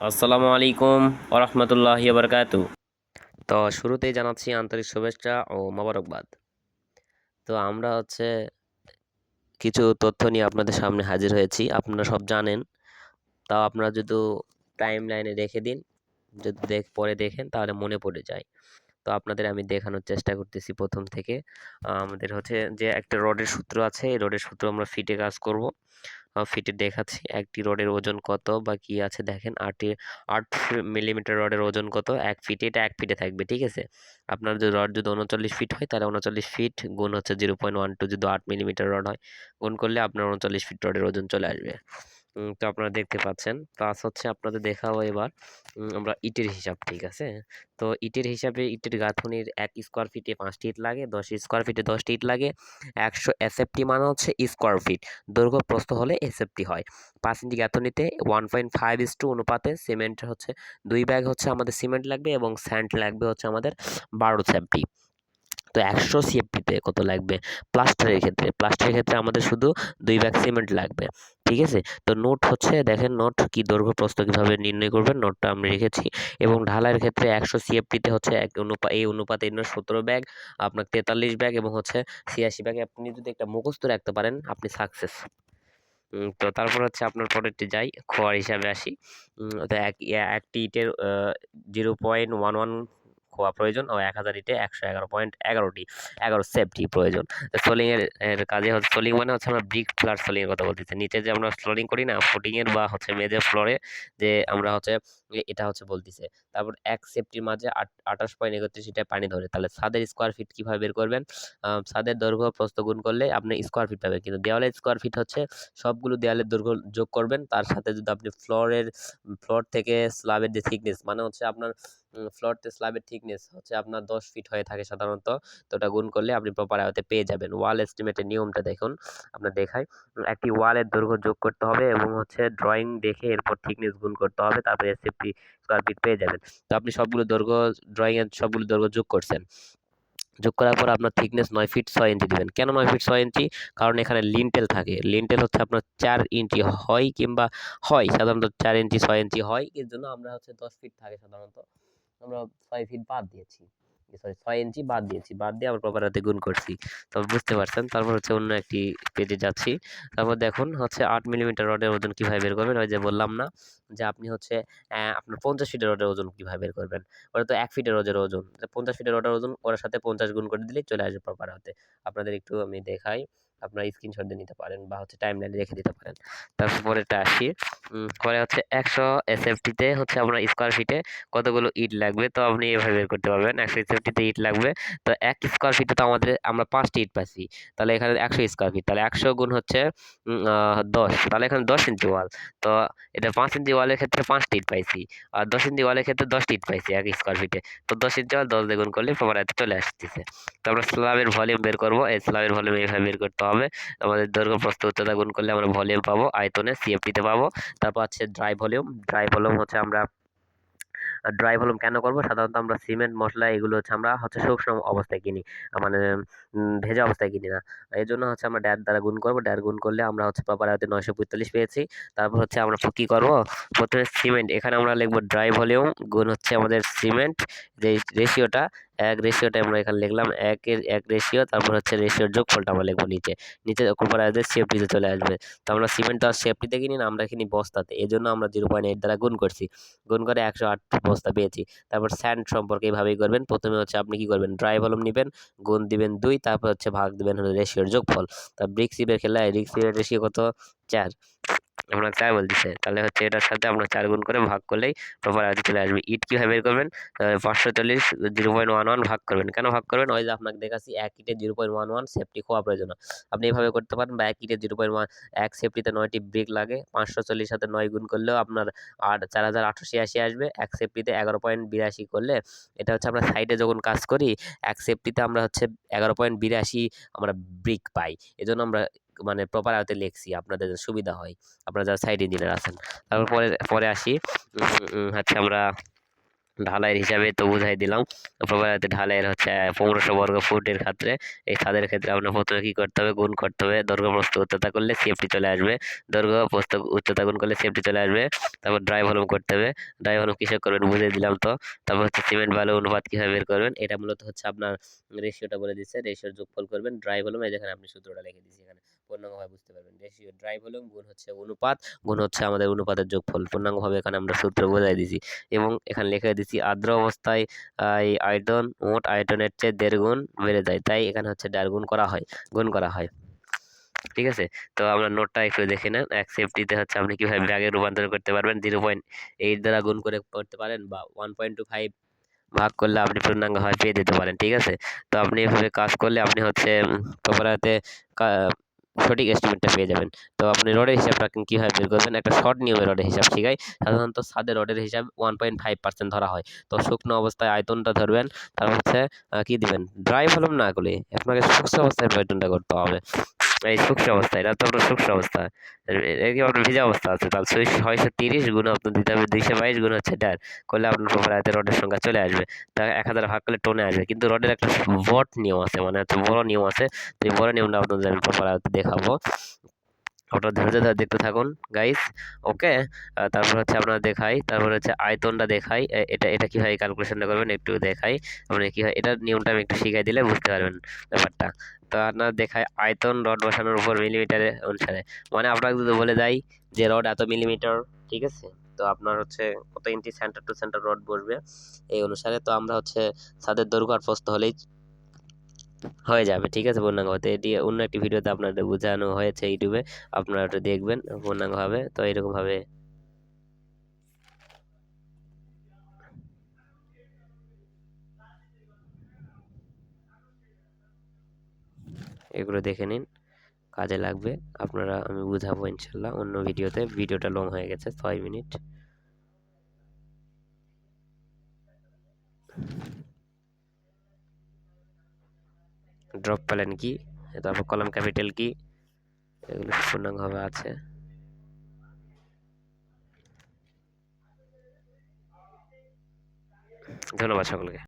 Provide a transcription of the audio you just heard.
আসসালামু আলাইকুম ওরহমতুল্লাহ বরকাত তো শুরুতেই জানাচ্ছি আন্তরিক শুভেচ্ছা ও মোবারকবাদ। তো আমরা হচ্ছে কিছু তথ্য নিয়ে আপনাদের সামনে হাজির হয়েছি, আপনারা সব জানেন। তাও আপনারা যদি টাইম লাইনে রেখে দিন, যদি দেখ, পরে দেখেন, তাহলে মনে পড়ে যায়। তো আপনাদের আমি দেখানোর চেষ্টা করতেছি প্রথম থেকে। আমাদের হচ্ছে যে একটা রডের সূত্র আছে, এই রডের সূত্র আমরা ফিটে কাজ করব। ফিটে দেখাচ্ছি। একটি রডের ওজন কত বা কি আছে দেখেন? আটটি আট মিলিমিটার রডের ওজন কত? এক ফিটে, এটা এক ফিটে থাকবে, ঠিক আছে? আপনার যদি রড যদি উনচল্লিশ ফিট হয়, তাহলে উনচল্লিশ ফিট গুণ হচ্ছে জিরো পয়েন্ট ওয়ান টু যদি আট মিলিমিটার রড হয়, গুণ করলে আপনার উনচল্লিশ ফিট রডের ওজন চলে আসবে। তো আপনারা দেখতে পাচ্ছেন। প্লাস হচ্ছে আপনাদের দেখাবো এবার আমরা ইটের হিসাব, ঠিক আছে? তো ইটের হিসাবে ইটের গাঁথনির এক স্কোয়ার ফিটে পাঁচটি ইট লাগে, দশ স্কোয়ার ফিটে দশটি ইট লাগে, একশো এসএফটি মানে হচ্ছে স্কোয়ার ফিট দৈর্ঘ্য প্রস্থ হলে এসএফটি হয়। পাঁচ inch গাঁথনিতে one point five is two অনুপাতে সিমেন্ট হচ্ছে, দুই ব্যাগ হচ্ছে আমাদের সিমেন্ট লাগবে এবং স্যান্ড লাগবে হচ্ছে আমাদের বারো সেফটি তো একশো সিএফটিতে কত লাগবে? প্লাস্টারের ক্ষেত্রে। প্লাস্টারের ক্ষেত্রে আমাদের শুধু দুই ব্যাগ সিমেন্ট লাগবে। ঠিক আছে? তো নোট হচ্ছে, দেখেন নোট, কি দৈর্ঘ্য প্রস্থ কীভাবে নির্ণয় করবেন? নোটটা আমি রেখেছি। এবং ঢালাইয়ের ক্ষেত্রে একশো সিএফটিতে হচ্ছে এক অনুপা, এই অনুপাতে সতেরো ব্যাগ আপনার তেতাল্লিশ ব্যাগ এবং হচ্ছে ছিয়াশি ব্যাগ আপনি যদি একটা মুখস্থ রাখতে পারেন, আপনি সাকসেস তো তারপর হচ্ছে আপনার পরেরটি যাই, খোয়ার হিসাবে আসি। তো এক একটি ইটের জিরো পয়েন্ট ওয়ান ওয়ান খোয়া প্রয়োজন ও এক হাজার ইটে একশো এগারো পয়েন্ট এগারোটি, এগারো সেফটি প্রয়োজন। সোলিং এর কাজে হচ্ছে সোলিং মানে হচ্ছে আমরা ব্রিক ফ্লার সোলিং এর কথা বলতেছি। নিচে যে আমরা ফ্লোরিং করি না ফুটিং এর বা হচ্ছে মেজর ফ্লোরে যে আমরা হচ্ছে এটা হচ্ছে বলতেছে। তারপর এক সেফটির মাঝে আঠাশ পয়েন্ট একত্রিশ ইটে পানি ধরে। তাহলে ছাদের স্কোয়ার ফিট কীভাবে বের করবেন? ছাদের দৈর্ঘ্য প্রস্থ গুণ করলে আপনি স্কোয়ার ফিট পাবেন। কিন্তু দেওয়ালের স্কোয়ার ফিট হচ্ছে সবগুলো দেওয়ালের দৈর্ঘ্য যোগ করবেন। তার সাথে যদি আপনি ফ্লোরের ফ্লোর থেকে স্ল্যাবের যে থিকনেস মানে হচ্ছে আপনার ফ্লোর থেকে স্ল্যাবের থিকনেস হচ্ছে আপনার দশ ফিট হয়ে থাকে সাধারণত। তো ওটা গুণ করলে আপনি প্রপার আয়তে পেয়ে যাবেন। ওয়াল এস্টিমেটের নিয়মটা দেখুন, আপনার দেখায় একটি ওয়ালের দৈর্ঘ্য যোগ করতে হবে এবং হচ্ছে ড্রয়িং দেখে এরপর থিকনেস গুণ করতে হবে, তারপরে এসএফটি স্কোয়ার ফিট পেয়ে যাবেন। তো আপনি সবগুলো দৈর্ঘ্য ড্রয়িংয়ের সবগুলো দৈর্ঘ্য যোগ করছেন। যোগ করার পর আপনার থিকনেস নয় ফিট ছয় ইঞ্চি দিবেন। কেন নয় ফিট ছয় ইঞ্চি কারণ এখানে লিন্টেল থাকে। লিন্টেল হচ্ছে আপনার চার ইঞ্চি হয় কিংবা হয়, সাধারণত চার ইঞ্চি ছয় ইঞ্চি হয়। এর জন্য আমরা হচ্ছে দশ ফিট থাকে সাধারণত। আমরা ছয় ফিট বাদ দিয়েছি। সরি ছয় ইঞ্চি বাদ দিয়েছি। বাদ দিয়ে আমরা প্রপার হাতে গুণ করছি। তবে বুঝতে পারছেন? তারপর হচ্ছে অন্য একটি পেজে যাচ্ছি। তারপর দেখুন, হচ্ছে আট মিলিমিটার রডের ওজন কীভাবে বের করবেন? ওই যে বললাম না, যে আপনি হচ্ছে আপনার পঞ্চাশ ফিটের রডের ওজন কীভাবে বের করবেন? ওটা তো এক ফিটের রডের ওজন। পঞ্চাশ ফিটের রডের ওজন, ওর সাথে পঞ্চাশ গুণ করে দিলেই চলে আসবে প্রপার হাতে আপনাদের একটু আমি দেখাই। আপনারা স্ক্রিনশট দিয়ে নিতে পারেন বা হচ্ছে টাইম লাইনে রেখে দিতে পারেন। তারপর পরেরটা আসি। পরে হচ্ছে একশো এসএফটিতে হচ্ছে আপনার স্কোয়ার ফিটে কতগুলো ইট লাগবে, তো আপনি এভাবে বের করতে পারবেন। একশো এসএফটিতে ইট লাগবে, তো এক স্কোয়ার ফিটে তো আমাদের, আমরা পাঁচটি ইট পাচ্ছি। তাহলে এখানে একশো স্কোয়ার ফিট তাহলে একশো গুণ হচ্ছে দশ, তাহলে এখানে দশ ইঞ্চি ওয়াল তো এটা পাঁচ ইঞ্চি ওয়ালের ক্ষেত্রে পাঁচটি ইট পাইছি, আর দশ ইঞ্চি ওয়ালের ক্ষেত্রে দশটি ইট পাইছি এক স্কোয়ার ফিটে তো দশ ইঞ্চি ওয়াল দশ দ্বিগুণ করলে প্রমাণ চলে আসতেছে। তো আমরা স্ল্যাবের ভলিউম বের করব, এই স্ল্যাবের ভলিউম এইভাবে বের করতে হবে। আমাদের দৈর্ঘ্য প্রস্থ উচ্চতা গুণ করলে আমরা ভলিউম পাবো, আয়তনে সিএফটিতে পাবো। তারপর আছে ড্রাই ভলিউম ড্রাই ভলিউম হচ্ছে আমরা ড্রাই ভলিউম কেন করব? সাধারণত আমরা সিমেন্ট মশলা এগুলো হচ্ছে আমরা হচ্ছে শুকনো অবস্থায় কিনি। মানে ভেজা অবস্থায় কিনি না। এই জন্য হচ্ছে আমরা ড্যার দ্বারা গুণ করব। ড্যার গুণ করলে আমরা হচ্ছে প্রপার আয়তে নয়শো পঁয়তাল্লিশ পেয়েছি। তারপর হচ্ছে আমরা কী করব? প্রথমে সিমেন্ট এখানে আমরা লিখব ড্রাই ভলিউম গুণ হচ্ছে আমাদের সিমেন্ট যে রেশিওটা এক রেশিওটা আমরা এখানে লিখলাম একের এক রেশিও তারপর হচ্ছে রেশিওর যোগফলটা আমরা লিখব নিচে। নিচে প্রপার আয়তে সেফটিতে চলে আসবে। তো আমরা সিমেন্ট আর সেফটিতে কিনি না আমরা কিনি বস্তাতে। এই জন্য আমরা জিরো পয়েন্ট এইট দ্বারা গুণ করছি। গুণ করে একশো আট বস্তা পেয়েছি। তারপর স্যান্ড সম্পর্কে এইভাবেই করবেন। প্রথমে হচ্ছে আপনি কি করবেন? ড্রাই ভলিউম নেবেন, গুণ দিবেন দুই, তারপর হচ্ছে ভাগ দিবেন হলো রেশিওর যোগফল। তা ব্রিক সিপের খেলায় রিক সিপের রেশিও কত? চার। আমরা চার বলতেছে তাহলে হচ্ছে এটার সাথে আমরা চার গুণ করে ভাগ করলেই প্রপার আগে চলে আসবে। ইট কীভাবে বের করবেন? পাঁচশো চল্লিশ জিরো পয়েন্ট ওয়ান ওয়ান ভাগ করবেন। কেন ভাগ করবেন? ওই যে আপনাকে দেখাচ্ছি, এক ইটে zero point one one CFT খোয়া প্রয়োজন। আপনি এইভাবে করতে পারেন বা এক ইটে জিরো পয়েন্ট ওয়ান, এক সেফটিতে নয়টি ব্রেক লাগে। পাঁচশো চল্লিশ সাথে নয় গুণ করলেও আপনার আর চার হাজার আটশো ছিয়াশি আসবে। এক সেফটিতে এগারো পয়েন্ট বিরাশি করলে এটা হচ্ছে আমরা সাইডে যখন কাজ করি, এক সেফটিতে আমরা হচ্ছে এগারো পয়েন্ট বিরাশি আমরা ব্রিক পাই। এজন্য আমরা মানে প্রপার আয়তে লিখছি, আপনাদের সুবিধা হয়। আপনারা যারা সাইড ইঞ্জিনিয়ার আছেন। তারপর পরে পরে আসি। হচ্ছে আমরা ঢালাইয়ের হিসাবে তো বুঝাই দিলাম। প্রপারাতে ঢালাইয়ের হচ্ছে পনেরোশো বর্গ ফুটের ক্ষেত্রে, এই ছাদের ক্ষেত্রে আপনার প্রথমে কী করতে হবে? গুণ করতে হবে। দৈর্ঘ্য প্রস্থ উচ্চতা করলে সেফটি চলে আসবে। দৈর্ঘ্য প্রস্থ উচ্চতা গুণ করলে সেফটি চলে আসবে। তারপর ড্রাই ভলুম করতে হবে। ড্রাই ভলুম কিসে করবেন? বুঝিয়ে দিলাম তো। তারপর হচ্ছে সিমেন্ট বালু অনুপাত কীভাবে বের করবেন? এটা মূলত হচ্ছে আপনার রেশিওটা বলে দিচ্ছে। রেশিওর যোগফল করবেন। ড্রাই ভলুম এই যেখানে আপনি সূত্রটা লিখে দিচ্ছি এখানে। পূর্ণাঙ্গভাবে বুঝতে পারবেন। রেশিও ড্রাই ভলিউম গুণ হচ্ছে অনুপাত, গুণ হচ্ছে আমাদের অনুপাতের যোগফল। পূর্ণাঙ্গভাবে এখানে আমরা সূত্র বোঝাই দিছি এবং এখানে লিখে দিছি, আর্দ্র অবস্থায় এই আয়তন মোট আয়তনের চেয়ে দেড় গুণ বেড়ে যায়। তাই এখানে হচ্ছে দেড় গুণ করা হয়, গুণ করা হয়। ঠিক আছে? তো আমরা নোটটা একটু দেখে নেন। এক সেফটিতে হচ্ছে আপনি কীভাবে ব্যাগে রূপান্তর করতে পারবেন। জিরো পয়েন্ট এইট দ্বারা গুণ করে করতে পারেন বা ওয়ান পয়েন্ট টু ফাইভ ভাগ করলে আপনি পূর্ণাঙ্গভাবে পেয়ে যেতে পারেন। ঠিক আছে? তো আপনি এভাবে কাজ করলে আপনি হচ্ছে প্রপারাতে সঠিক এস্টিমেটটা পেয়ে যাবেন। তো আপনি রডের হিসাবটা কীভাবে বের করবেন? একটা শর্ট নিয়মে রডের হিসাব শিখাই। সাধারণত সাদের রডের হিসাব ওয়ান পয়েন্ট ফাইভ পার্সেন্ট ধরা হয়। তো শুকনো অবস্থায় আয়তনটা ধরবেন। তারপর হচ্ছে কী দেবেন? ড্রাই ভলুম না করলে আপনাকে শুকনো অবস্থায় আয়তনটা করতে হবে। এই শুকনো অবস্থা এটা তো আপনার সুখ অবস্থা। এরকম আপনার ভিজা অবস্থা আছে? তাহলে ছয়শো তিরিশ গুণ আপনার দিতে হবে দুইশো বাইশ গুণ হচ্ছে ডার করলে আপনার প্রপার হাতে রডের সংখ্যা চলে আসবে। তা এক হাজার ভাগ করলে টোনে আসবে। কিন্তু রডের একটা বট নিয়ম আছে মানে হচ্ছে বড় নিয়ম আছে। তো এই বড় নিয়মটা আপনাদের আমি প্রপার হাতে দেখাবো। ওটা ধৈর্য ধরে দেখতে থাকুন গাইস ওকে তারপর হচ্ছে আপনারা দেখাই, তারপর হচ্ছে আয়তনটা দেখাই এটা এটা কীভাবে ক্যালকুলেশনটা করবেন একটু দেখাই আপনি কী হয়, এটার নিয়মটা আমি একটু শিখাই দিলে বুঝতে পারবেন ব্যাপারটা। তো আপনার দেখায় আয়তন রড বসানোর উপর মিলিমিটারের অনুসারে। মানে আপনাকে যদি বলে দেয় যে রড এত মিলিমিটার ঠিক আছে? তো আপনার হচ্ছে কত inch centre to centre rod বসবে, এই অনুসারে তো আমরা হচ্ছে ছাদের দৈর্ঘ্য আর প্রস্থ হলেই হয়ে যাবে, ঠিক আছে? পূর্ণাঙ্গভাবে এটি অন্য একটি ভিডিওতে আপনাদের বোঝানো হয়েছে ইউটিউবে, আপনারা ওটা দেখবেন পূর্ণাঙ্গভাবে তো এরকমভাবে এগুলো দেখে নিন, কাজে লাগবে, আপনারা আমি বুঝাবো ইনশাল্লাহ, অন্য ভিডিওতে, ভিডিওটা লং হয়ে গেছে ছয় মিনিট। ড্রপ প্যালেন কি তারপর কলাম ক্যাপিটাল কি এগুলো পূর্ণাঙ্গভাবে আছে। ধন্যবাদ সকলকে।